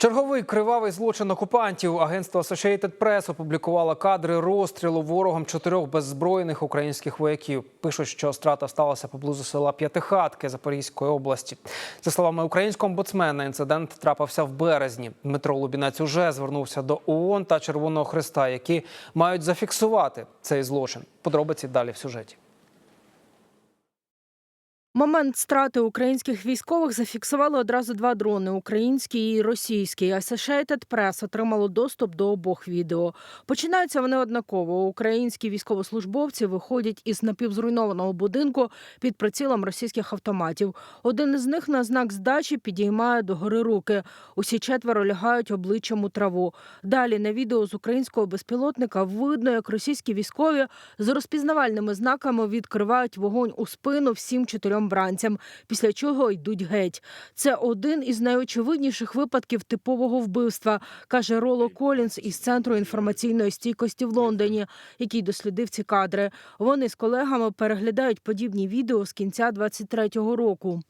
Черговий кривавий злочин окупантів. Агентство Associated Press опублікувало кадри розстрілу ворогом чотирьох беззбройних українських вояків. Пишуть, що страта сталася поблизу села П'ятихатки Запорізької області. За словами українського омбудсмена, інцидент трапився в березні. Дмитро Лубінець уже звернувся до ООН та Червоного Христа, які мають зафіксувати цей злочин. Подробиці далі в сюжеті. Момент страти українських військових зафіксували одразу два дрони український і російський. Associated Press отримало доступ до обох відео. Починаються вони однаково. Українські військовослужбовці виходять із напівзруйнованого будинку під прицілом російських автоматів. Один із них на знак здачі підіймає догори руки. Усі четверо лягають обличчям у траву. Далі на відео з українського безпілотника видно, як російські військові з розпізнавальними знаками відкривають вогонь у спину всім чотирьом бранцям, після чого йдуть геть. Це один із найочевидніших випадків типового вбивства, каже Роло Колінс із центру інформаційної стійкості в Лондоні, який дослідив ці кадри. Вони з колегами переглядають подібні відео з кінця 23-го року.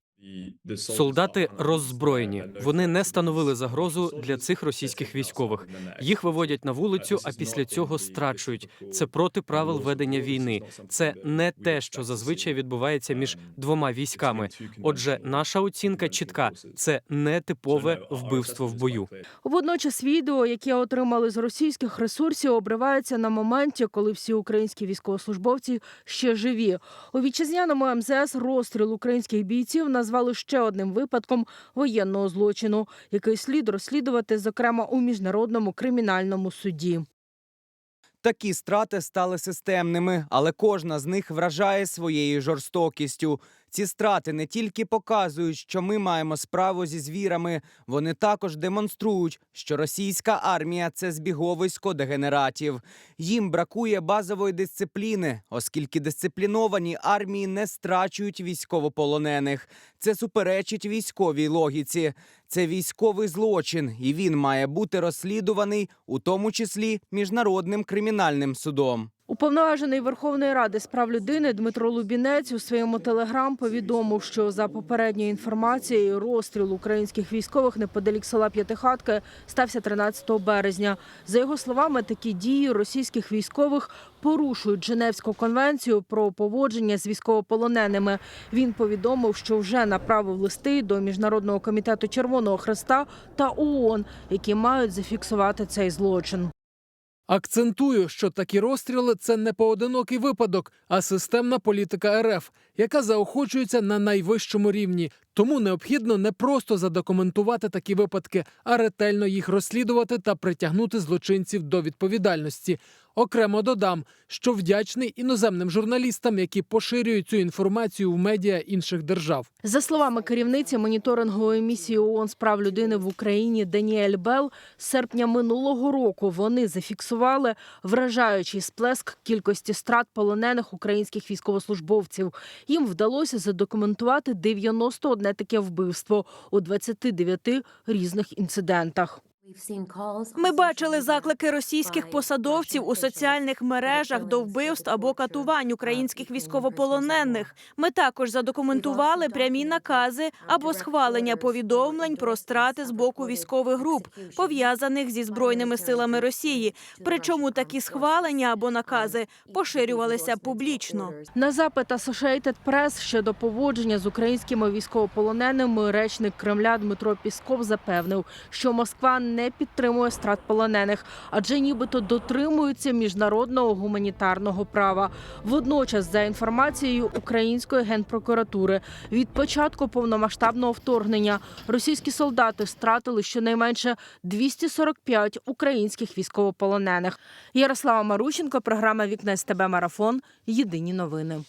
Солдати роззброєні. Вони не становили загрозу для цих російських військових. Їх виводять на вулицю, а після цього страчують. Це проти правил ведення війни. Це не те, що зазвичай відбувається між двома військами. Отже, наша оцінка чітка: це не типове вбивство в бою. Водночас відео, яке отримали з російських ресурсів, обривається на моменті, коли всі українські військовослужбовці ще живі. У вітчизняному МЗС розстріл українських бійців назвали ще одним випадком воєнного злочину, який слід розслідувати, зокрема у міжнародному кримінальному суді. Такі страти стали системними, але кожна з них вражає своєю жорстокістю. Ці страти не тільки показують, що ми маємо справу зі звірами, вони також демонструють, що російська армія це збіговисько дегенератів. Їм бракує базової дисципліни, оскільки дисципліновані армії не страчують військовополонених. Це суперечить військовій логіці. Це військовий злочин, і він має бути розслідуваний, у тому числі міжнародним кримінальним судом. Уповноважений Верховної Ради з прав людини Дмитро Лубінець у своєму телеграм повідомив, що за попередньою інформацією розстріл українських військових неподалік села П'ятихатки стався 13 березня. За його словами, такі дії російських військових порушують Женевську конвенцію про поводження з військовополоненими. Він повідомив, що вже направив листи до міжнародного комітету Червоного Хреста та ООН, які мають зафіксувати цей злочин. Акцентую, що такі розстріли це не поодинокий випадок, а системна політика РФ, яка заохочується на найвищому рівні. Тому необхідно не просто задокументувати такі випадки, а ретельно їх розслідувати та притягнути злочинців до відповідальності. Окремо додам, що вдячний іноземним журналістам, які поширюють цю інформацію в медіа інших держав. За словами керівниці моніторингової місії ООН з прав людини в Україні Даніель Бел, серпня минулого року вони зафіксували вражаючий сплеск кількості страт полонених українських військовослужбовців. Їм вдалося задокументувати 91 таке вбивство у 29 різних інцидентах. Ми бачили заклики російських посадовців у соціальних мережах до вбивств або катувань українських військовополонених. Ми також задокументували прямі накази або схвалення повідомлень про страти з боку військових груп, пов'язаних зі збройними силами Росії. Причому такі схвалення або накази поширювалися публічно. На запит Associated Press щодо поводження з українськими військовополоненими речник Кремля Дмитро Пісков запевнив, що Москва не підтримує страт полонених, адже нібито дотримуються міжнародного гуманітарного права. Водночас, за інформацією Української генпрокуратури, від початку повномасштабного вторгнення російські солдати стратили щонайменше 245 українських військовополонених. Ярослава Марущенко, програма Вікне з тебе марафон. Єдині новини.